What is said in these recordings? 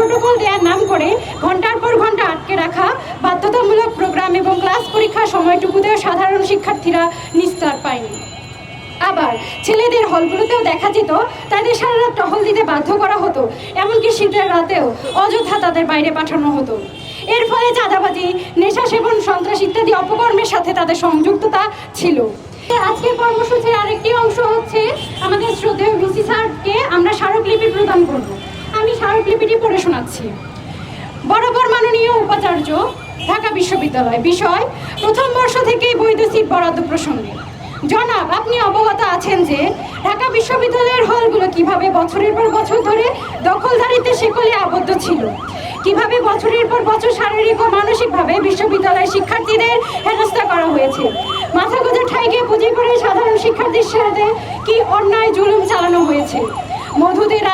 Protocol দেওয়ার নাম করে ঘণ্টার পর ঘণ্টা আটকে রাখা বাধ্যতামূলক প্রোগ্রাম এবং ক্লাস পরীক্ষার সময়টুকুতেও সাধারণ শিক্ষার্থীরা নিস্তার পায়নি। আবার ছেলেদের হলগুলোতেও দেখা যেত, তাদের সারা রাত টহল দিতে বাধ্য করা হতো, এমনকি শীতের রাতেও অযথা তাদের বাইরে পাঠানো হতো। এর ফলে চাঁদাবাজি, নেশা সেবন, সন্ত্রাস ইত্যাদি অপকর্মের সাথে তাদের সংযুক্ততা ছিল। আজকের কর্মসূচির আরেকটি অংশ হচ্ছে আমাদের শ্রদ্ধেয় ভিসি স্যারকে আমরা স্মারকলিপি প্রদান করব আমি স্মারকলিপিটি শোনাচ্ছি বরাবর মাননীয় উপাচার্য, ঢাকা বিশ্ববিদ্যালয় বিষয় প্রথম বর্ষ থেকেই সিট বরাদ্দ প্রসঙ্গে। জনাব, আপনি অবগত আছেন যে ঢাকা বিশ্ববিদ্যালয়ের হলগুলো কীভাবে বছরের পর বছর ধরে দখলদারিতে শিকলে আবদ্ধ ছিল? কীভাবে বছরের পর বছর শারীরিক ও মানসিকভাবে বিশ্ববিদ্যালয়ের শিক্ষার্থীদের হেনস্থা করা হয়েছে? মাথা গোজা ঠাইকে পুঁজি করে সাধারণ শিক্ষার্থীর সাথে কি অন্যায় জুলুম চালানো হয়েছে?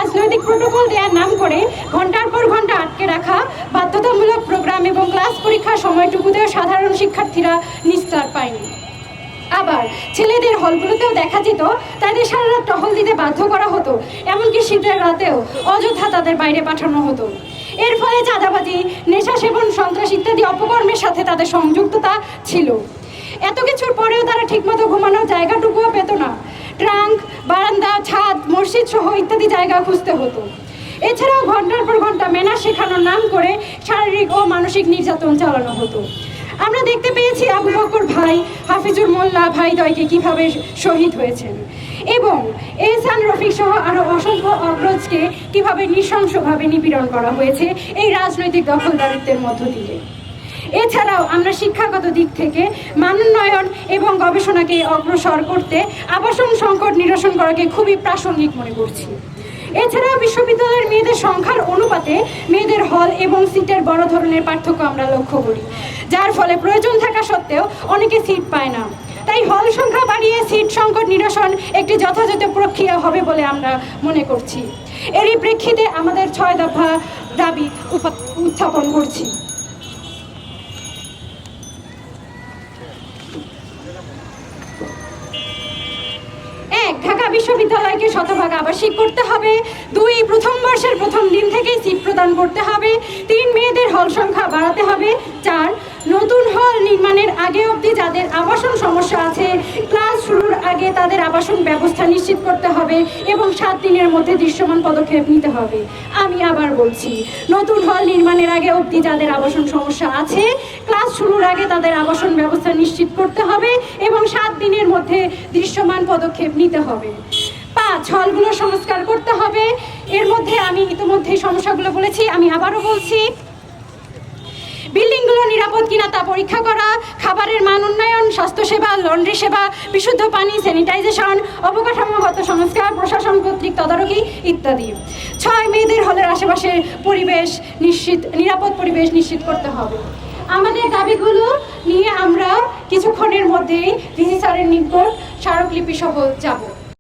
রাজনৈতিক প্রোটোকল দেওয়ার নাম করে ঘণ্টার পর ঘণ্টা আটকে রাখা বাধ্যতামূলক প্রোগ্রাম এবং ক্লাস পরীক্ষার সময়টুকুতেও সাধারণ শিক্ষার্থীরা নিস্তার পায়নি। আবার ছেলেদের হলগুলোতেও দেখা যেত, তাদের সারা রাত টহল দিতে বাধ্য করা হতো, এমনকি শীতের রাতেও অযথা তাদের বাইরে পাঠানো হতো। এর ফলে চাঁদাবাজি, নেশা সেবন, সন্ত্রাস ইত্যাদি অপকর্মের সাথে তাদের সংযুক্ততা ছিল। এত কিছুর পরেও তারা ঠিকমতো ঘুমানোর না ট্রাঙ্ক, বারান্দা, ছাদ, মসজিদ সহ ইত্যাদি জায়গা খুঁজতে হতো। এছাড়াও ঘণ্টার পর ঘণ্টা মেনা শেখানোর নাম করে শারীরিক ও মানসিক নির্যাতন চালানো হতো। আমরা দেখতে পেয়েছি আবু বকর ভাই, হাফিজুর মোল্লা ভাই দয়কে কীভাবে শহীদ হয়েছেন এবং এহসান রফিক সহ আরও অসংখ্য অগ্রজকে কীভাবে নৃশংসভাবে নিপীড়ন করা হয়েছে এই রাজনৈতিক দখলদারিত্বের মধ্য দিয়ে। এছাড়াও আমরা শিক্ষাগত দিক থেকে মানোন্নয়ন এবং গবেষণাকে অগ্রসর করতে আবাসন সংকট নিরসন করাকে খুবই প্রাসঙ্গিক মনে করছি। এছাড়াও বিশ্ববিদ্যালয়ের মেয়েদের সংখ্যার অনুপাতে মেয়েদের হল এবং সিটের বড় ধরনের পার্থক্য আমরা লক্ষ্য করি। যার ফলে প্রয়োজন থাকা সত্ত্বেও অনেকে সিট পায় না। তাই হল সংখ্যা বাড়িয়ে সিট সংকট নিরসন একটি যথাযথ প্রক্রিয়া হবে বলে আমরা মনে করছি। এরই প্রেক্ষিতে আমাদের ছয় দফা দাবি উত্থাপন করছি। বিশ্ববিদ্যালয়কে শতভাগ আবাসিক করতে হবে। দুই, প্রথম বর্ষের প্রথম দিন থেকেই সিট প্রদান করতে হবে। তিন, মেয়েদের হল সংখ্যা বাড়াতে হবে। চার, নতুন হল নির্মাণের আগে অবধি যাদের আবাসন সমস্যা আছে, ক্লাস শুরুর আগে তাদের আবাসন ব্যবস্থা নিশ্চিত করতে হবে এবং সাত দিনের মধ্যে দৃশ্যমান পদক্ষেপ নিতে হবে। আমি আবার বলছি, নতুন হল নির্মাণের আগে অবধি যাদের আবাসন সমস্যা আছে ক্লাস শুরুর আগে তাদের আবাসন ব্যবস্থা নিশ্চিত করতে হবে এবং সাত দিনের মধ্যে দৃশ্যমান পদক্ষেপ নিতে হবে। পাঁচ, হলগুলো সংস্কার করতে হবে। এর মধ্যে আমি ইতিমধ্যে সমস্যাগুলো বলেছি, আমি আবারও বলছি। বিল্ডিংগুলো নিরাপদ কিনা তা পরীক্ষা করা, খাবারের মান উন্নয়ন, স্বাস্থ্যসেবা, লন্ড্রি সেবা, বিশুদ্ধ পানি, স্যানিটাইজেশন, অবকাঠামোগত সংস্কার, প্রশাসন কর্তৃক তদারকি ইত্যাদি। ছয়, মেয়েদের হলের আশেপাশে পরিবেশ নিশ্চিত, নিরাপদ পরিবেশ নিশ্চিত করতে হবে। আমাদের দাবিগুলো নিয়ে আমরা কিছুক্ষণের মধ্যেই ভিসি স্যারের নিকট স্মারকলিপি সহ যাব।